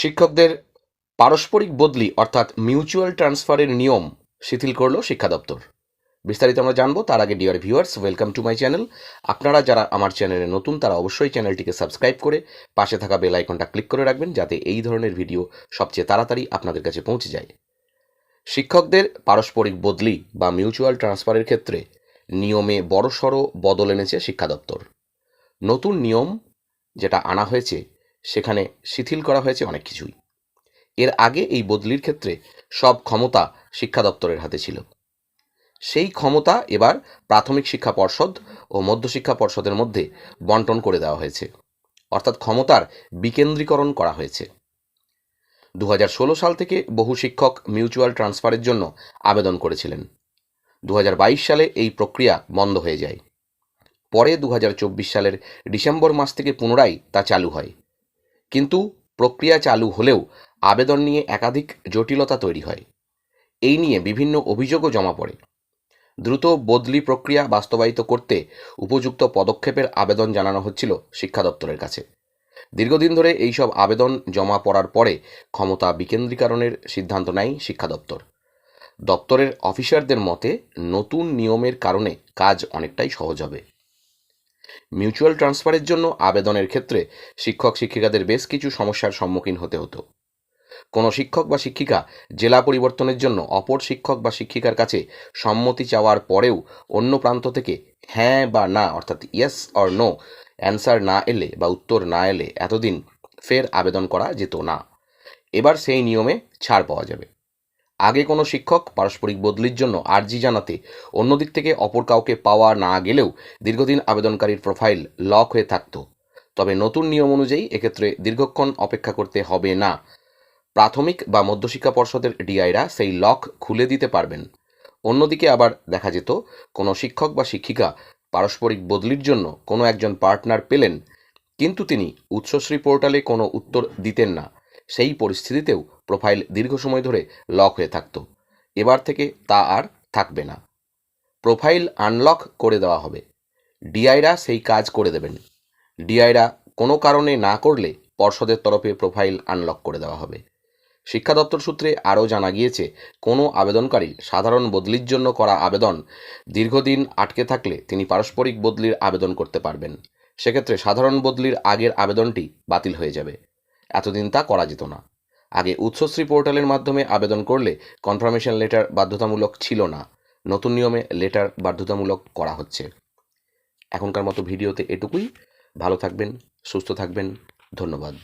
শিক্ষকদের পারস্পরিক বদলি, অর্থাৎ মিউচুয়াল ট্রান্সফারের নিয়ম শিথিল করল শিক্ষা দপ্তর। বিস্তারিত আমরা জানব, তার আগে dear viewers welcome to my channel আপনারা যারা আমার চ্যানেলে নতুন, তারা অবশ্যই চ্যানেলটিকে সাবস্ক্রাইব করে পাশে থাকা বেল আইকনটা ক্লিক করে রাখবেন, যাতে এই ধরনের ভিডিও সবচেয়ে তাড়াতাড়ি আপনাদের কাছে পৌঁছে যায়। শিক্ষকদের পারস্পরিক বদলি বা মিউচুয়াল ট্রান্সফারের ক্ষেত্রে নিয়মে বড়সড় বদল এনেছে শিক্ষা দপ্তর। নতুন নিয়ম যেটা আনা হয়েছে সেখানে শিথিল করা হয়েছে অনেক কিছুই। এর আগে এই বদলির ক্ষেত্রে সব ক্ষমতা শিক্ষা দপ্তরের হাতে ছিল। সেই ক্ষমতা এবার প্রাথমিক শিক্ষা পর্ষদ ও মধ্যশিক্ষা পর্ষদের মধ্যে বন্টন করে দেওয়া হয়েছে। অর্থাৎ ক্ষমতার বিকেন্দ্রীকরণ করা হয়েছে। দু হাজার ষোলো সাল থেকে বহু শিক্ষক মিউচুয়াল ট্রান্সফারের জন্য আবেদন করেছিলেন। দু হাজার বাইশ সালে এই প্রক্রিয়া বন্ধ হয়ে যায়। পরে দু হাজার চব্বিশ সালের ডিসেম্বর মাস থেকে পুনরায় তা চালু হয়। কিন্তু প্রক্রিয়া চালু হলেও আবেদন নিয়ে একাধিক জটিলতা তৈরি হয়। এই নিয়ে বিভিন্ন অভিযোগও জমা পড়ে। দ্রুত বদলি প্রক্রিয়া বাস্তবায়িত করতে উপযুক্ত পদক্ষেপের আবেদন জানানো হচ্ছিল শিক্ষা দপ্তরের কাছে। দীর্ঘদিন ধরে এইসব আবেদন জমা পড়ার পরে ক্ষমতা বিকেন্দ্রীকরণের সিদ্ধান্ত নেয় শিক্ষা দপ্তর। দপ্তরের অফিসারদের মতে, নতুন নিয়মের কারণে কাজ অনেকটাই সহজ হবে। মিউচুয়াল ট্রান্সফারের জন্য আবেদনের ক্ষেত্রে শিক্ষক শিক্ষিকাদের বেশ কিছু সমস্যার সম্মুখীন হতে হতো। কোনো শিক্ষক বা শিক্ষিকা জেলা পরিবর্তনের জন্য অপর শিক্ষক বা শিক্ষিকার কাছে সম্মতি চাওয়ার পরেও অন্য প্রান্ত থেকে হ্যাঁ বা না, অর্থাৎ ইয়েস অর নো অ্যান্সার না এলে বা উত্তর না এলে এতদিন ফের আবেদন করা যেত না। এবার সেই নিয়মে ছাড় পাওয়া যাবে। আগে কোনো শিক্ষক পারস্পরিক বদলির জন্য আর্জি জানাতে অন্য দিক থেকে অপর কাউকে পাওয়া না গেলেও দীর্ঘদিন আবেদনকারীর প্রোফাইল লক হয়ে থাকত। তবে নতুন নিয়ম অনুযায়ী এক্ষেত্রে দীর্ঘক্ষণ অপেক্ষা করতে হবে না। প্রাথমিক বা মধ্যশিক্ষা পর্ষদের ডিআইরা সেই লক খুলে দিতে পারবেন। অন্যদিকে আবার দেখা যেত, কোনো শিক্ষক বা শিক্ষিকা পারস্পরিক বদলির জন্য কোনো একজন পার্টনার পেলেন, কিন্তু তিনি উৎসশ্রী পোর্টালে কোনো উত্তর দিতেন না। সেই পরিস্থিতিতেও প্রোফাইল দীর্ঘ সময় ধরে লক হয়ে থাকতো। এবার থেকে তা আর থাকবে না। প্রোফাইল আনলক করে দেওয়া হবে। ডিআইরা সেই কাজ করে দেবেন। ডিআইরা কোনো কারণে না করলে পর্ষদের তরফে প্রোফাইল আনলক করে দেওয়া হবে। শিক্ষা দপ্তর সূত্রে আরও জানা গিয়েছে, কোনো আবেদনকারী সাধারণ বদলির জন্য করা আবেদন দীর্ঘদিন আটকে থাকলে তিনি পারস্পরিক বদলির আবেদন করতে পারবেন। সেক্ষেত্রে সাধারণ বদলির আগের আবেদনটি বাতিল হয়ে যাবে। এতদিন তা করা যেত না। আগে উৎসশ্রী পোর্টালের মাধ্যমে আবেদন করলে কনফার্মেশন লেটার বাধ্যতামূলক ছিল না। নতুন নিয়মে লেটার বাধ্যতামূলক করা হচ্ছে। এখনকার মতো ভিডিওতে এটুকুই। ভালো থাকবেন, সুস্থ থাকবেন। ধন্যবাদ।